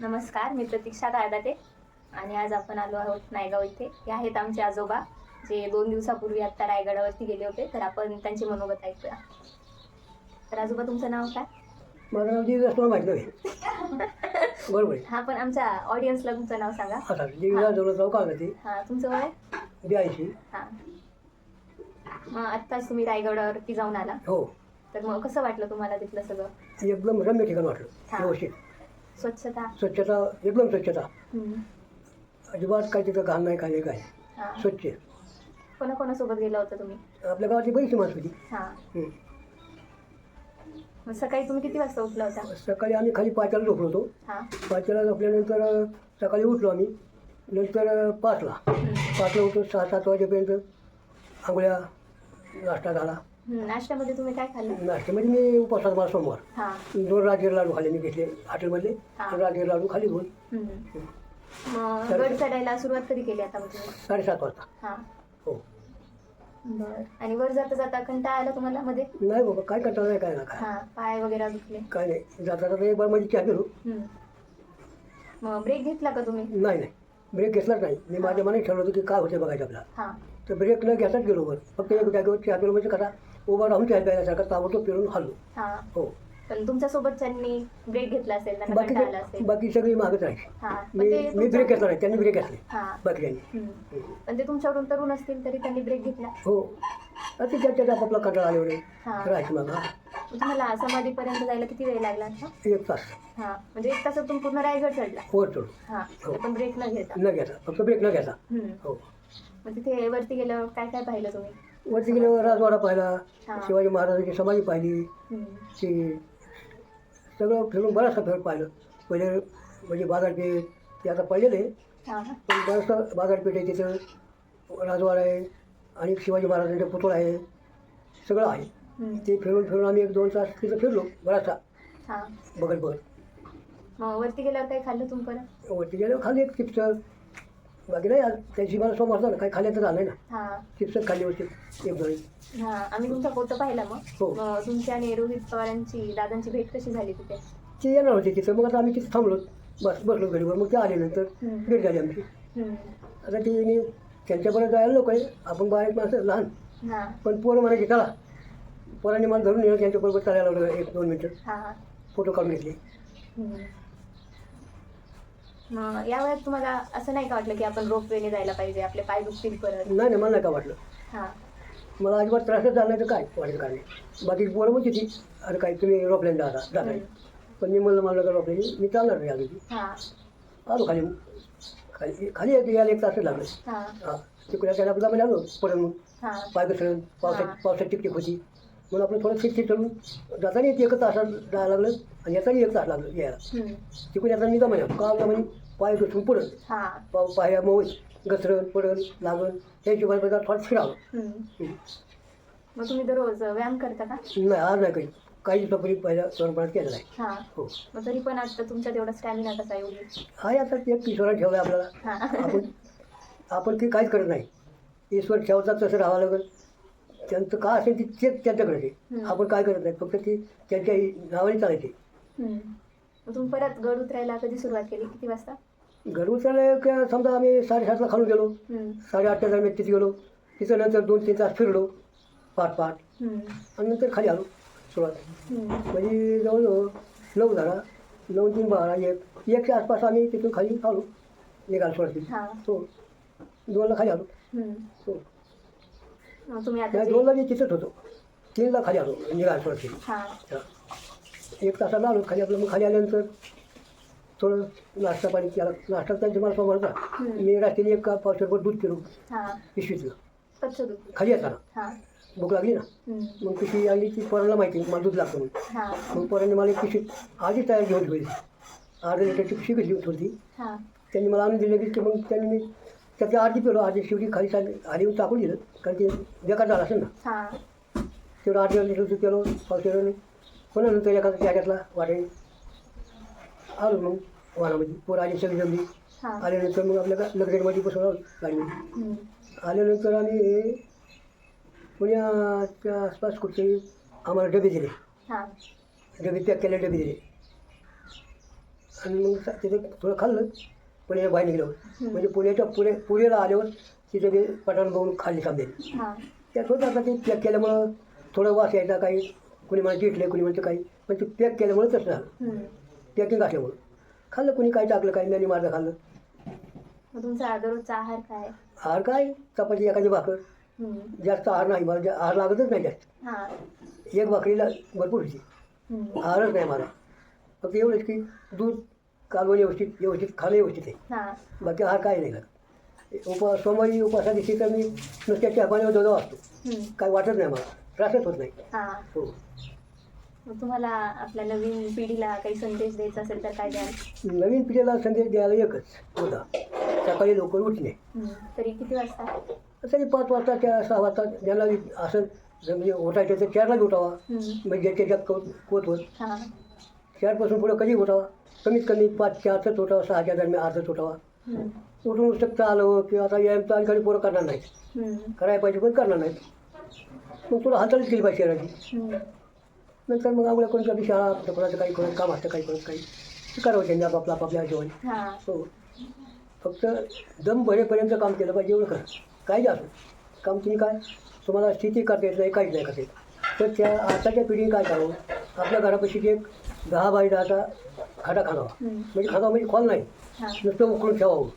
नमस्कार मी प्रतीक्षा काळदाटे आणि आज आपण आलो आहोत नायगाव इथे. हे आहेत आमचे आजोबा जे दोन दिवसापूर्वी आत्ता रायगडावरती गेले होते तर आपण त्यांचे मनोगत ऐकूया. तर आजोबा तुमचं नाव काय? माझं नाव देवीदास तुला माहीत नाही. बरोबर आहे. हा पण आमच्या ऑडियन्सला तुमचं नाव सांगा. आता देवीदास हां तुमचं वय? ब्याऐंशी. हां. मग आत्ताच तुम्ही रायगडावरती जाऊन आला. हो. तर मग कसं वाटलं तुम्हाला तिथलं सगळं? एकदम रम्य ठिकाण वाटलं हा. व्यवस्थित. स्वच्छता. स्वच्छता एकदम स्वच्छता. हम्म. अजिबात काय तिथं घाण नाही काय नाही काय. हां. स्वच्छ. कोणाकोणासोबत गेला होता तुम्ही? आपल्या गावातली बरीचशी माणसं होती. हां. मग सकाळी तुम्ही किती वाजता उठला होता? सकाळी आम्ही खाली पाच्याला झोपलो होतो. हां. पाच्याला झोपल्यानंतर अ, सकाळी उठलो आम्ही. नंतर अ, पाचला. पाचला उठलो सहा सात वाजेपर्यंत आंघोळ्या नाश्ता झाला. नाश्त्यामध्ये तुम्ही काय खाल्लं? नाश्त्यामध्ये मी उपासात मला सोमवार. हां. दोन राजगीर लाडू खाल्ले मी घेतले हॉटेलमधले हा. राजगीर लाडू खाली दोन हम्म. मग गड चढायला सुरुवात कधी केली आता मग तुम्ही? साडेसात वाजता. हां. हो. बरं. आणि वर जाता जाता कंटाळा आला तुम्हाला मध्ये? नाही बाबा काय कंटाळा नाही काय ना काय हां पाय वगैरे दुखले. काय नाही. जाता जाता एक बारमध्ये चहा पिलो. हम्म. मग ब्रेक घेतला का तुम्ही? नाही नाही. ब्रेक घेतलाच नाही. मी माझ्या मनात ठरवलं होतं की काय होते बघायचं आपला हां. तर ब्रेक न घेताच गेलो वर. फक्त एक जागेवर चहा पिलो म्हणजे कसा? उभा राहून चहा प्यायल्यासारखा ताबडतोब फिरून हल्लो हां. हो. पण तुमच्या सोबतच्यांनी ब्रेक घेतला असेल त्यांना कंटाळा बाकी असेल? बाकी सगळी मागत राहायची हां. पण मी ते मी तुमच्या- ब्रेक घेतला नाही त्यांनी ब्रेक घेतले. हां. बाकीच्यांनी. हम्म. पण ते तुमच्याकडून तरुण असतील तरी त्यांनी ब्रेक घेतला. हो. आता त्याच्यात आपापला कंटाळा आले एवढे. हां. राहायची मग. मग तुम्हाला समाधीपर्यंत जायला किती वेळ लागला आता? एक तास. हां. म्हणजे एक तासात तुम्ही पूर्ण रायगड चढला. वर चढू हां. हो. पण ब्रेक न घेता. न घेता. फक्त ब्रेक न घेता. हम्म. हो. मग तिथे वरती गेल्यावर काय काय पाहिलं तुम्ही? वरती गेल्यावर राजवाडा पाहिला हा. शिवाजी महाराजांची समाधी पाहिली. हम्म. की सगळं फिरून बराचसा फिरून पाहिलं. पहिले म्हणजे बाजारपेठ ते आता पाहिलेलं आहे. हां पण बरंचसं बाजारपेठ आहे तिथं राजवाडा आहे आणि शिवाजी महाराजांचा पुतळा आहे. सगळं आहे. हम्म. ते फिरून फिरून आम्ही एक दोन तास तिथं फिरलो बराचसा. हां. बघत बघत. मग वरती गेल्यावर काय खाल्लं तुम्ही वरती गेल्यावर खाली एक चिप्स बाकी नाही आज त्याची मला सोमवार झालं काही खाल्लं तर झालं ना. हां. चिप्सच खाल्ली होती एक दोन हां आम्ही तुमचा फोटो पाहिला मग. हो. तुमची आणि रोहित पवारांची दादांची भेट कशी झाली तिथे? ते येणार होते तिथं मग आता आम्ही तिथं थांबलो. बस बसलो गाडीवर मग ते आल्यानंतर हम्म. भेट झाली आमची. हम्म. आता ते मी त्यांच्याबरोबर जायला लोक आहे. आपण बारीक माणसं लहान. हां. पण पोरं म्हणायची चला. पोरांनी मला धरून नेलं त्यांच्याबरोबर चालायला लागलं एक दोन मिनटं. हां हां. फोटो काढून घेतले. हम्म. मग या वेळेत तुम्हाला असं नाही का वाटलं की आपण रोपवेने जायला पाहिजे आपले पाय दुखतील परत? नाही नाही मला नाही का वाटलं? हां. मला अजिबात त्रासच झाला नाही तर काय? वाटेल काय नाही. बाकी पोरं म्हणते ती अरे काय तुम्ही रोपल्याने जाता जाता. पण मी म्हणलं मला का रोपल्याने मी चालणार नाही आधी हां. आलो खाली. खाली खाली एक यायला एक तासच लागलं. हां. हां. तिकडे त्याला आपला आलो पडून. हां. पाय घसरण पावसात हां. पावसात टिकटिक होती. म्हणून आपण थोडं शिक चढून जाताना एक तासात जायला लागलं आणि येताना एक तास लागलं यायला. तिकडून येताना निघा म्हणे का म्हणे पाय घसरून पडत हां. पाव पाया मऊ घसरण पडन लागन त्या हिशोबाने थोडं फिरावं. हं. मग तुम्ही दररोज व्यायाम करता का? नाही आज नाही काही काही दिवसापूर्वी पहिल्या स्वरूपात केलेला आहे हां. हो. मग तरी पण आता तुमच्यात एवढा स्टॅमिना कसा आहे एवढी आहे आता ते किशोरात ठेवलं आपल्याला. हां. आपण आपण ते काहीच करत नाही. ईश्वर ठेवतात तसं राहावं लागेल. त्यांचं का असेल ते तेच त्यांच्याकडे. हं. आपण काय करत नाही फक्त ते त्यांच्या नावाने चालायचे हम्म. मग तुम्ही परत गड उतरायला कधी सुरुवात केली? किती वाजता? घरून चाललं का समजा आम्ही साडेसातला खालून गेलो. हम्म. साडेआठच्या दरम्यान तिथे गेलो. तिथं नंतर दोन तीन तास फिरलो. पाठ पाठ. हम्म. आणि नंतर खाली आलो. सुरुवात. हम्म. म्हणजे जवळजवळ नऊ झाला. नऊ तीन बारा एक. एकच्या आसपास आम्ही तिथून खाली आलो. निघाल सोडती हां. हो. दोनला खाली आलो. हम्म. हो. तुम्ही आता त्या जे- दोनला मी तिथंच होतो तीनला खाली आलो निघाल सोडती हां. एक तासाला आलो खाली आपलं मग खाली आल्यानंतर थोडं नाश्ता पाणी केला. नाश्ता त्यांच्या मला समोरचा हम्म. मी रात्रीने एक पावसाळभर दूध पिलो हां. पिशवीतलं कच्चं दूध खाली येताना. हां. भूक लागली ना? हम्म. मग पिशवी आणली ती पोरांना माहिती मला दूध लागतं म्हणून. हां. मग पोरांनी मला एक पिशवी आधीच तयार घेऊन ठेवली. अर्धा लिटरची पिशवी घेतली होती. थोडी हां. त्यांनी मला आणून दिलं की मग त्यांनी मी त्याची अर्धी पिलो अर्धी शेवटी खाली आधी येऊन टाकून दिलं कारण ते बेकार झालं असेल ना. हां. तेवढं अर्धी लिटर दूध पिलो पावसाळ्याने पुन्हा नंतर एखादा जॅकेटला वाटे आलो मग वाहनामध्ये पोरं आली सगळी जमली. हां. आल्यानंतर मग आपल्या लग्नमध्ये बसवलं गाडीमध्ये हम्म. आल्यानंतर आम्ही पुण्याच्या आसपास कुठेतरी आम्हाला डबे दिले. हां. डबे पॅक केले डबे दिले. आणि मग सा- तिथे थोडं खाल्लं. पुण्याच्या बाहेर निघल्यावर म्हणजे पुण्याच्या पुणे पुण्याला आल्यावर तिथे ते पठाण बघून खाल्ली सामने हां. त्यात होतं आता ते पॅक केल्यामुळं थोडं वास यायचा काही कुणी मला चिटले कुणी म्हणतं काही. पण ते पॅक केल्यामुळे तसं झालं. पॅकिंग असल्यामुळं. खाल्लं कुणी काय टाकलं काही मॅनी मारलं खाल्लं. तुमचा आहार काय? आहे? आहार काय? चपाती एखादी भाकर. जास्त आहार नाही मला आहार लागतच नाही जास्त. एक भाकरीला भरपूर होती. आहारच नाही मला. फक्त एवढंच की दूध कालवण व्यवस्थित व्यवस्थित खाणं व्यवस्थित आहे. हां. बाकी आहार काय नाही उपवास सोमवारी उपवासा दिवशी तर मी नुसत्या चहा पाण्यावर दो असतो हम्म. काय वाटत नाही मला. त्रासच होत नाही. हां. हो. मग तुम्हाला आपल्या नवीन पिढीला काही संदेश द्यायचा असेल तर काय द्याल? नवीन पिढीला संदेश द्यायला एकच होता सकाळी लवकर उठणे. हम्म. तरी किती वाजता? तरी पाच वाजता त्या सहा वाजता ज्यांना असं म्हणजे उठायचं तर चारलाच उठावा. हम्म. म्हणजे ज्याच्या कोत कोत होत. हां. चारपासून पुढं कधी उठावा. कमीत कमी पाच चारचंच उठावा सहाच्या दरम्यान अर्धच उठावा. उठून नुसतं चालवं किंवा आता व्यायाम तर आणि पोरं करणार नाहीत. करायला पाहिजे पण करणार नाहीत. मग तुला हाताळीच केली पाहिजे शहराची. नंतर मग आपल्या कोणत्या बी शाळा कोणाचं काही कोणाचं काम असतं काही कोणाचं काही. ते करावं त्यांनी आपापलं आपापल्या हिशोबाने हां. फक्त दम भरेपर्यंत काम केलं पाहिजे एवढं खरं काय जे असो. काम तुम्ही काय? तुम्हाला स्थिती करता येत नाही काहीच नाही करता येत. तर त्या आताच्या पिढीने काय करावं? आपल्या घरापाशी एक दहा बाय दहाचा खाणावा हम्म. म्हणजे खाणावा म्हणजे खोल नाही. नुसतं उकळून ठेवावं.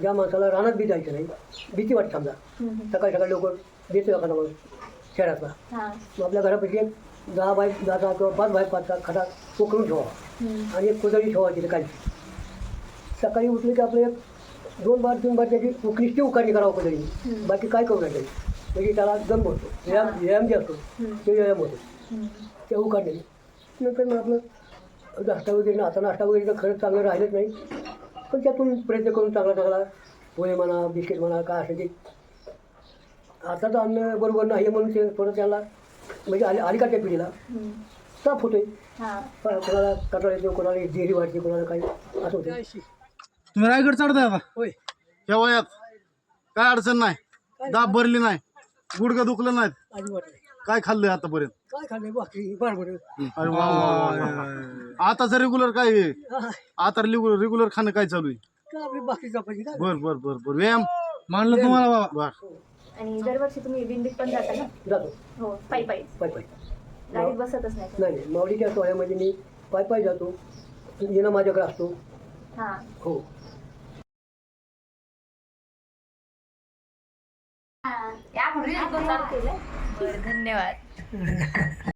ज्या माणसाला रानात बी जायचं नाही भीती वाटते समजा. सकाळी सकाळी लवकर देतो एखादा माणूस शहरातला. मग आपल्या घरापाशी एक दहा बाय दहाचा किंवा पाच बाय पाचचा खडा उकळून ठेवावा. आणि एक कोदळी ठेवायची तिथे काही सकाळी उठले की आपलं एक दोन बार तीन बार त्याची उकळीची उकारणी करावं कोदळी. बाकी काय करू नाही म्हणजे त्याला दम होतो. व्यायाम व्यायाम जे असतो. ते व्यायाम होतो. ते उकारणे नंतर मग आपलं नाश्ता वगैरे आता नाश्ता वगैरे तर खरंच चांगलं राहिलंच नाही. पण त्यातून प्रयत्न करून चांगला चांगला पोहे म्हणा बिस्किट म्हणा काय असेल ते. आता तर अन्न बरोबर नाही म्हणून ते थोडं त्याला म्हणजे आली अलीकडच्या पिढीला. ताप होतोय. हां. कोणाला कटाळ येतो कोणाला देरी वाटते कोणाला काही असं होतं तुम्ही रायगड चढताय आता होय. या वयात काय अडचण नाही. दाब भरली नाही. गुडघं दुखलं नाहीत? काय खाल्लंय आतापर्यंत? काय खाल्लंय बाकी बरोबर अरे वा, वा, वा, वा. आताचं रेग्युलर काय आहे? आता रेग्युलर खाणं काय चालू आहे? काय आपली बाकी कापायची काय? बर बर बर बर. व्यायाम? मानलं तुम्हाला बाबा? बर. आणि दरवर्षी तुम्ही दिंडीत पण जाता ना? जातो. हो पायी पायी. पाय पाय. गाडीत बसतच नाही. नाही नाही. माऊलीच्या सोहळ्यामध्ये मी पाय पाय जातो. येणं माझ्याकडे असतो. हां. हो. धन्यवाद.